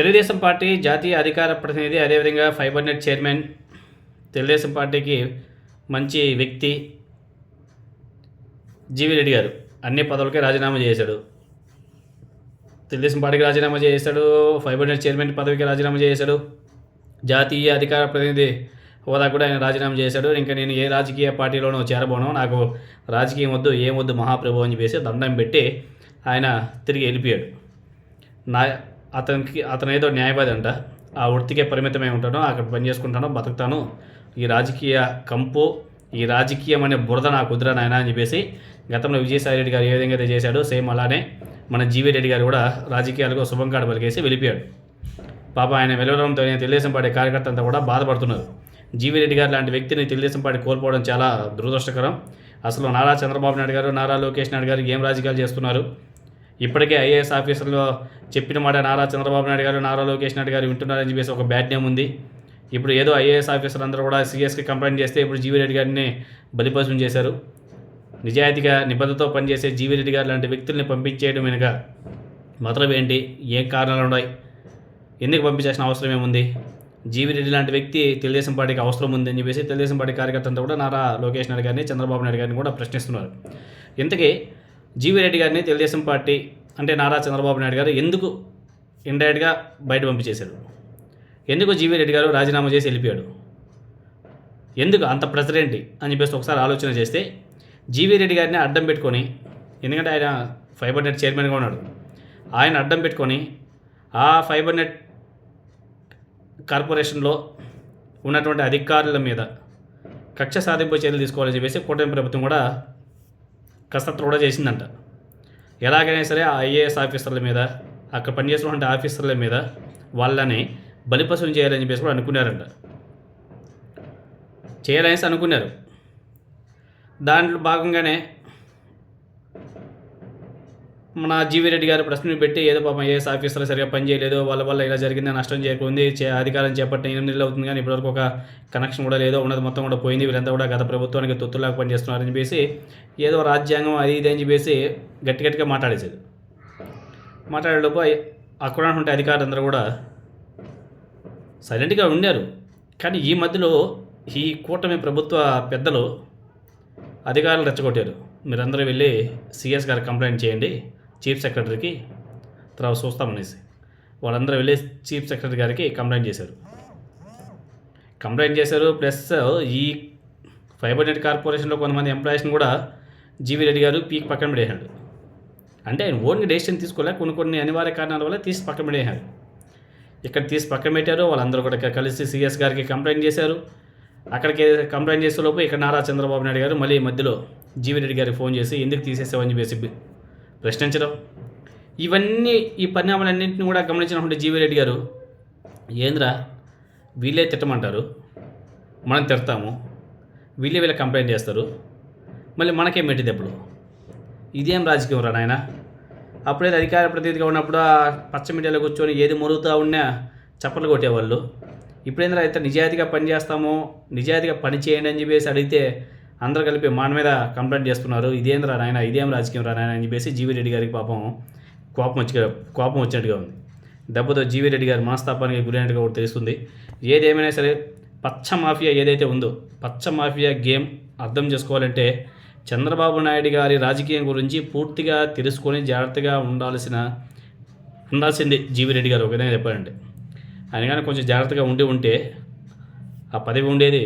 Telugu Desam party జాతీయ అధికార ప్రతినిధి అదేవిధంగా ఫైబర్ నెట్ చైర్మన్ తెలుగుదేశం పార్టీకి మంచి వ్యక్తి జీవి రెడ్డి గారు. అన్ని పదవులకే రాజీనామా చేశాడు. తెలుగుదేశం పార్టీకి రాజీనామా చేశాడు. ఫైబర్ నెట్ చైర్మన్ పదవికి రాజీనామా చేశాడు. జాతీయ అధికార ప్రతినిధి హోదా కూడా ఆయన రాజీనామా చేశాడు. ఇంకా నేను ఏ రాజకీయ పార్టీలోనూ చేరబోను నాకు రాజకీయం వద్దు ఏం వద్దు మహాప్రభు అని చెప్పేసి దండం పెట్టి ఆయన తిరిగి వెళ్ళిపోయాడు. నా అతనికి అతను ఏదో న్యాయవాది అంట. ఆ వృత్తికే పరిమితమై ఉంటాను అక్కడ పని చేసుకుంటాను బతుకుతాను. ఈ రాజకీయ కంపు ఈ రాజకీయం అనే బురద నా కుదరా నాయన అని చెప్పేసి గతంలో విజయసాయి రెడ్డి గారు ఏ విధంగా అయితే చేశాడో సేమ్ అలానే మన జీవీ రెడ్డి గారు కూడా రాజకీయాలకు శుభం కాడ పలికేసి వెళ్ళిపోయాడు. పాప ఆయన వెలవడంతో తెలుగుదేశం పార్టీ కార్యకర్త అంతా కూడా బాధపడుతున్నారు. జీవీ రెడ్డి గారు లాంటి వ్యక్తిని తెలుగుదేశం పార్టీ కోల్పోవడం చాలా దురదృష్టకరం. అసలు నారా చంద్రబాబు నాయుడు గారు నారా లోకేష్ నాయుడు గారు ఏం రాజకీయాలు చేస్తున్నారు? ఇప్పటికే ఐఏఎస్ ఆఫీసర్లో చెప్పిన మాట నారా చంద్రబాబు నాయుడు గారు నారా లోకేష్ నాయుడు గారు వింటున్నారని చెప్పేసి ఒక బ్యాడ్ నేమ్ ఉంది. ఇప్పుడు ఏదో ఐఏఎస్ ఆఫీసర్ అందరూ కూడా సీఎస్కి కంప్లైంట్ చేస్తే ఇప్పుడు జీవీ రెడ్డి గారిని బలిపశం చేశారు. నిజాయితీగా నిబద్ధతో పనిచేసే జీవీ రెడ్డి గారు లాంటి వ్యక్తుల్ని పంపించేయడం వెనుక మొదలు ఏంటి? ఏం కారణాలు ఉన్నాయి? ఎందుకు పంపించాల్సిన అవసరం ఏముంది? జీవీ రెడ్డి లాంటి వ్యక్తి తెలుగుదేశం పార్టీకి అవసరం ఉంది చెప్పేసి తెలుగుదేశం పార్టీ కార్యకర్తలతో కూడా నారా లోకేష్ నాయుడు గారిని చంద్రబాబు నాయుడు గారిని కూడా ప్రశ్నిస్తున్నారు. ఇంతకీ జీవీ రెడ్డి గారిని తెలుగుదేశం పార్టీ అంటే నారా చంద్రబాబు నాయుడు గారు ఎందుకు ఇండైరెక్ట్గా బయట పంపించేశారు? ఎందుకు జీవీ రెడ్డి గారు రాజీనామా చేసి వెళ్ళిపోయాడు? ఎందుకు అంత ప్రెసిడెంట్ ఏంటి అని చెప్పేసి ఒకసారి ఆలోచన చేస్తే జీవీ రెడ్డి గారిని అడ్డం పెట్టుకొని ఎందుకంటే ఆయన ఫైబర్ నెట్ చైర్మన్గా ఉన్నాడు. ఆయన అడ్డం పెట్టుకొని ఆ ఫైబర్ నెట్ కార్పొరేషన్లో ఉన్నటువంటి అధికారుల మీద కక్ష సాధింపు చర్యలు తీసుకోవాలని చెప్పేసి కూటమి ప్రభుత్వం కూడా కసరత్తు కూడా చేసిందంట. ఎలాగైనా సరే ఆ ఐఏఎస్ ఆఫీసర్ల మీద అక్కడ పనిచేస్తున్నటువంటి ఆఫీసర్ల మీద వాళ్ళని బలిపశువులు చేయాలని చెప్పేసి కూడా అనుకున్నారంట. చేయాలనేసి అనుకున్నారు. దాంట్లో భాగంగానే మన జీవీరెడ్డి గారు ప్రశ్నలు పెట్టి ఏదో పాపం ఏఎస్ ఆఫీసర్లు సరిగా పనిచేయలేదు వాళ్ళ వల్ల ఇలా జరిగింది నష్టం చేయకుంది చే- అధికారం చేపట్టిన ఎనిమిది నెలలు అవుతుంది కానీ ఇప్పటివరకు ఒక కనెక్షన్ కూడా లేదో ఉన్నది మొత్తం కూడా పోయింది. వీళ్ళంతా కూడా గత ప్రభుత్వానికి తొత్తులాగా పనిచేస్తున్నారని చెప్పేసి ఏదో రాజ్యాంగం అది ఇది అని చెప్పేసి గట్టి గట్టిగా మాట్లాడేసేది మాట్లాడేలోపు అక్కడ ఉంటే అధికారులు అందరూ కూడా సైలెంట్గా ఉండారు. కానీ ఈ మధ్యలో ఈ కూటమి ప్రభుత్వ పెద్దలు అధికారులు రెచ్చగొట్టారు. మీరందరూ వెళ్ళి సిఎస్ గారు కంప్లైంట్ చేయండి. చీఫ్ సెక్రటరీకి తర్వాత చూస్తామనేసి. వాళ్ళందరూ వెళ్ళి చీఫ్ సెక్రటరీ గారికి కంప్లైంట్ చేశారు. కంప్లైంట్ చేశారు ప్లస్ ఈ ఫైబర్ నెట్ కార్పొరేషన్లో కొంతమంది ఎంప్లాయీస్ని కూడా జీవీ రెడ్డి గారు పీక్ పక్కన పడేసాడు అంటే ఆయన ఓన్గా డెసిషన్ తీసుకోలే కొన్ని కొన్ని అనివార్య కారణాల వల్ల తీసి పక్కన పడేశారు ఇక్కడ తీసి పక్కన పెట్టారు వాళ్ళందరూ కూడా కలిసి సిఎస్ గారికి కంప్లైంట్ చేశారు. అక్కడికి కంప్లైంట్ చేసే లోపు ఇక్కడ నారా చంద్రబాబు నాయుడు గారు మళ్ళీ మధ్యలో జీవీ రెడ్డి గారికి ఫోన్ చేసి ఎందుకు తీసేసావని చెప్పేసి ప్రశ్నించడం ఇవన్నీ ఈ పరిణామాలన్నింటినీ కూడా గమనించినటువంటి జీవిరెడ్డి గారు ఏంద్రా వీళ్ళే తిట్టమంటారు మనం తిడతాము వీళ్ళే వీళ్ళ కంప్లైంట్ చేస్తారు మళ్ళీ మనకేం పెట్టింది ఎప్పుడు ఇదేం రాజకీయం రా నాయన? అప్పుడేది అధికార ప్రతినిధిగా ఉన్నప్పుడు ఆ పచ్చ మీడియాలో కూర్చొని ఏది మొరుగుతూ ఉన్నా చప్పట్లు కొట్టేవాళ్ళు. ఇప్పుడేంద్రా అయితే నిజాయితీగా పని చేస్తాము నిజాయితీగా పని చేయండి అని చెప్పేసి అడిగితే అందరు కలిపి మన మీద కంప్లైంట్ చేస్తున్నారు. ఇదేం రా నాయన ఇదేం రాజకీయం రా నాయన అని చెప్పేసి జీవీ రెడ్డి గారికి పాపం కోపం వచ్చి కోపం వచ్చినట్టుగా ఉంది. దెబ్బతో జీవీ రెడ్డి గారి మనస్తాపానికి గురైనట్టుగా కూడా తెలుస్తుంది. ఏదేమైనా సరే పచ్చ మాఫియా ఏదైతే ఉందో పచ్చ మాఫియా గేమ్ అర్థం చేసుకోవాలంటే చంద్రబాబు నాయుడు గారి రాజకీయం గురించి పూర్తిగా తెలుసుకొని జాగ్రత్తగా ఉండాల్సిన ఉండాల్సింది జీవీ రెడ్డి గారు ఒక విధంగా చెప్పాలంటే. ఆయన కానీ కొంచెం జాగ్రత్తగా ఉండి ఉంటే ఆ పదవి ఉండేది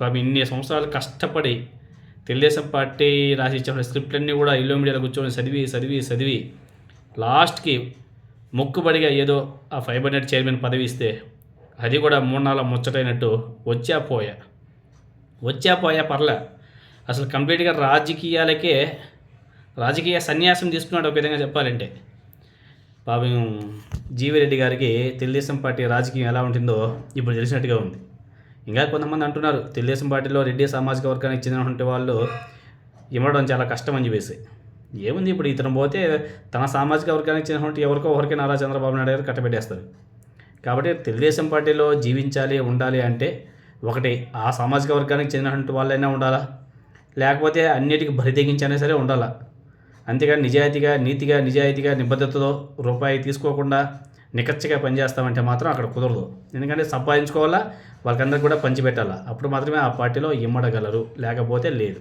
బాబు ఇన్ని సంవత్సరాలు కష్టపడి తెలుగుదేశం పార్టీ రాసి ఇచ్చిన స్క్రిప్ట్లన్నీ కూడా ఇల్లు మీడియాలో కూర్చొని చదివి చదివి చదివి లాస్ట్కి మొక్కుబడిగా ఏదో ఆ ఫైబర్ నెట్ చైర్మన్ పదవి ఇస్తే అది కూడా మూడు నాలుగు ముచ్చటైనట్టు వచ్చా పోయా. వచ్చా పోయా పర్లే. అసలు కంప్లీట్గా రాజకీయాలకే రాజకీయ సన్యాసం తీసుకున్నాడు ఒక విధంగా చెప్పాలంటే. పాపం జీవి రెడ్డి గారికి తెలుగుదేశం పార్టీ రాజకీయం ఎలా ఉంటుందో ఇప్పుడు తెలిసినట్టుగా ఉంది. ఇంకా కొంతమంది అంటున్నారు తెలుగుదేశం పార్టీలో రెడ్డి సామాజిక వర్గానికి చెందినటువంటి వాళ్ళు ఇవ్వడం చాలా కష్టం అని చెప్పేసి. ఏముంది ఇప్పుడు ఇతను పోతే తన సామాజిక వర్గానికి చెందినటువంటి ఎవరికో ఒకరికి నారా చంద్రబాబు నాయుడు గారు కట్టబెట్టేస్తారు కాబట్టి తెలుగుదేశం పార్టీలో జీవించాలి ఉండాలి అంటే ఒకటి ఆ సామాజిక వర్గానికి చెందినటువంటి వాళ్ళైనా ఉండాలా? లేకపోతే అన్నిటికీ బరితెగించైనా సరే ఉండాలా? అంతేగాని నిజాయితీగా నీతిగా నిజాయితీగా నిబద్ధతతో రూపాయి తీసుకోకుండా నికచ్చిగా పనిచేస్తామంటే మాత్రం అక్కడ కుదరదు. ఎందుకంటే సంపాదించుకోవాలా వాళ్ళకందరికీ కూడా పంచిపెట్టాలా అప్పుడు మాత్రమే ఆ పార్టీలో ఇమ్మడగలరు లేకపోతే లేదు.